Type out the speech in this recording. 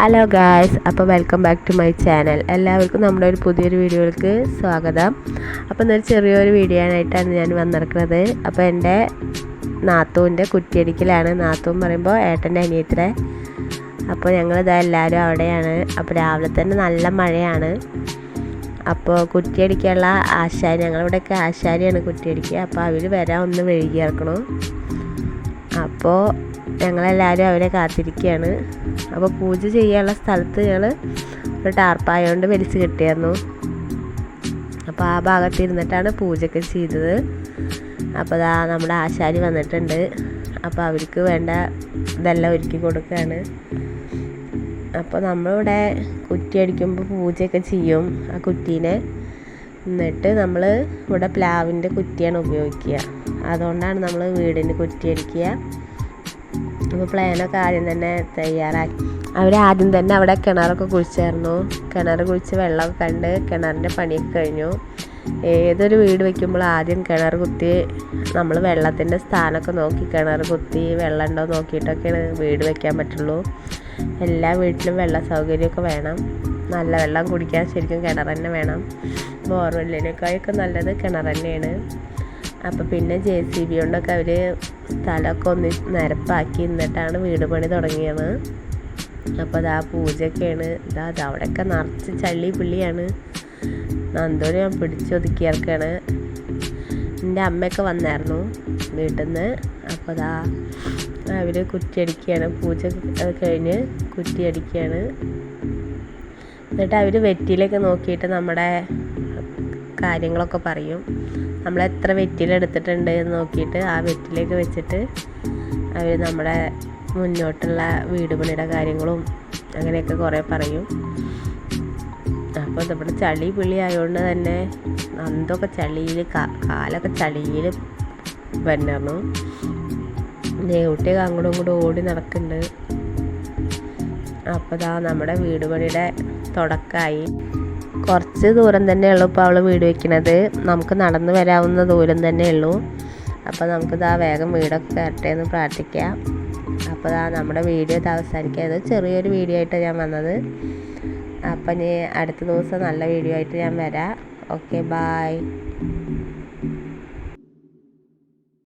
Hello guys അപ്പോൾ welcome back to my channel എല്ലാവർക്കും നമ്മുടെ ഒരു പുതിയൊരു വീഡിയോയിലേക്ക് സ്വാഗതം. അപ്പോൾ ഇന്നൊരു ചെറിയൊരു വീഡിയോ ആയിട്ടാണ് ഞാൻ വന്നിരിക്കുന്നത്. അപ്പോൾ എന്റെ നാത്തൂന്റെ കുറ്റിയടിക്കലാണ്. നാത്തൂൻ പറയുമ്പോൾ ഏട്ടന്റെ അനിയത്തിലെ അപ്പോൾ ഞങ്ങളിതാ എല്ലാവരും അവിടെയാണ്. അപ്പോൾ രാവിലെ തന്നെ നല്ല മഴയാണ്. അപ്പോൾ കുറ്റിയടിക്കാനുള്ള ആശാരി ഞങ്ങളിവിടെയൊക്കെ ആശാരിയാണ് കുറ്റിയടിക്കുക. അപ്പോൾ അവർ വരാൻ ഒന്ന് വഴുകി ഇറക്കണം. അപ്പോൾ ഞങ്ങളെല്ലാവരും അവരെ കാത്തിരിക്കുകയാണ്. അപ്പോൾ പൂജ ചെയ്യാനുള്ള സ്ഥലത്ത് ഞങ്ങൾ ഒരു ടാർപ്പായ കൊണ്ട് വലിച്ചു കെട്ടിയായിരുന്നു. അപ്പോൾ ആ ഭാഗത്ത് ഇരുന്നിട്ടാണ് പൂജയൊക്കെ ചെയ്തത്. അപ്പോൾ അതാ നമ്മുടെ ആശാരി വന്നിട്ടുണ്ട്. അപ്പോൾ അവർക്ക് വേണ്ട ഇതെല്ലാം ഒരുക്കി കൊടുക്കുകയാണ്. അപ്പോൾ നമ്മളിവിടെ കുറ്റി അടിക്കുമ്പോൾ പൂജയൊക്കെ ചെയ്യും ആ കുറ്റീനെ എന്നിട്ട് നമ്മൾ ഇവിടെ പ്ലാവിന്റെ കുറ്റിയാണ് ഉപയോഗിക്കുക. അതുകൊണ്ടാണ് നമ്മൾ വീടിന്റെ കുറ്റി അടിക്കുക. അപ്പോൾ പ്ലാനൊക്കെ ആദ്യം തന്നെ തയ്യാറാക്കി. അവർ ആദ്യം തന്നെ അവിടെ കിണറൊക്കെ കുഴിച്ചായിരുന്നു. കിണർ കുഴിച്ച് വെള്ളമൊക്കെ കണ്ട് കിണറിന്റെ പണിയൊക്കെ കഴിഞ്ഞു. ഏതൊരു വീട് വയ്ക്കുമ്പോൾ ആദ്യം കിണർ കുത്തി നമ്മൾ വെള്ളത്തിന്റെ സ്ഥാനമൊക്കെ നോക്കി കിണർ കുത്തി വെള്ളം ഉണ്ടോ നോക്കിയിട്ടൊക്കെയാണ് വീട് വയ്ക്കാൻ പറ്റുള്ളൂ. എല്ലാ വീട്ടിലും വെള്ള സൗകര്യമൊക്കെ വേണം. നല്ല വെള്ളം കുടിക്കാൻ ശരിക്കും കിണർ തന്നെ വേണം. ബോർവെല്ലിനേക്കാളൊക്കെ നല്ലത് കിണർ തന്നെയാണ്. അപ്പോൾ പിന്നെ ജെ സി ബി കൊണ്ടൊക്കെ അവർ സ്ഥലമൊക്കെ ഒന്ന് നിരപ്പാക്കി എന്നിട്ടാണ് വീട് പണി തുടങ്ങിയത്. അപ്പോൾ അതാ പൂജയൊക്കെയാണ്. ഇതാ അത് അവിടെയൊക്കെ നിറച്ച് ചള്ളി പുള്ളിയാണ്. നന്ദോനെ ഞാൻ പിടിച്ചൊതുക്കി ഇറക്കാണ് എന്റെ അമ്മയൊക്കെ വന്നായിരുന്നു വീട്ടിൽ നിന്ന് അപ്പോൾ അതാ അവർ കുറ്റിയടിക്കുകയാണ്. പൂജ കഴിഞ്ഞ് കുറ്റിയടിക്കുകയാണ്. എന്നിട്ട് അവർ വെറ്റിലൊക്കെ നോക്കിയിട്ട് നമ്മുടെ കാര്യങ്ങളൊക്കെ പറയും. നമ്മൾ എത്ര വെറ്റിലെടുത്തിട്ടുണ്ട് എന്ന് നോക്കിയിട്ട് ആ വെറ്റിലേക്ക് വെച്ചിട്ട് അവർ നമ്മുടെ മുന്നോട്ടുള്ള വീട് പണിയുടെ കാര്യങ്ങളും അങ്ങനെയൊക്കെ കുറേ പറയും. അപ്പോൾ നമ്മുടെ ചളി പിളി ആയതുകൊണ്ട് തന്നെ അന്തൊക്കെ ചളിയിൽ കാലൊക്കെ ചളിയിൽ വന്നു ദേവുട്ടിയൊക്കെ അങ്ങോട്ടും ഇങ്ങോട്ടും ഓടി നടക്കുന്നുണ്ട് അപ്പോൾ ഇതാ നമ്മുടെ വീട് പണിയുടെ തുടക്കമായി കുറച്ച് ദൂരം തന്നെ ഉള്ളൂ ഇപ്പോൾ അവൾ വീട് വെക്കുന്നത് നമുക്ക് നടന്നു വരാവുന്ന ദൂരം തന്നെ ഉള്ളൂ അപ്പോൾ നമുക്കിതാ വേഗം വീടൊക്കെ കയറട്ടെ എന്ന് പ്രാർത്ഥിക്കാം. അപ്പോൾ ഇതാ നമ്മുടെ വീഡിയോ ഇത് അവസാനിക്കുക ഇത് ചെറിയൊരു വീഡിയോ ആയിട്ട് ഞാൻ വന്നത്. അപ്പം ഇനി അടുത്ത ദിവസം നല്ല വീഡിയോ ആയിട്ട് ഞാൻ വരാം. Okay bye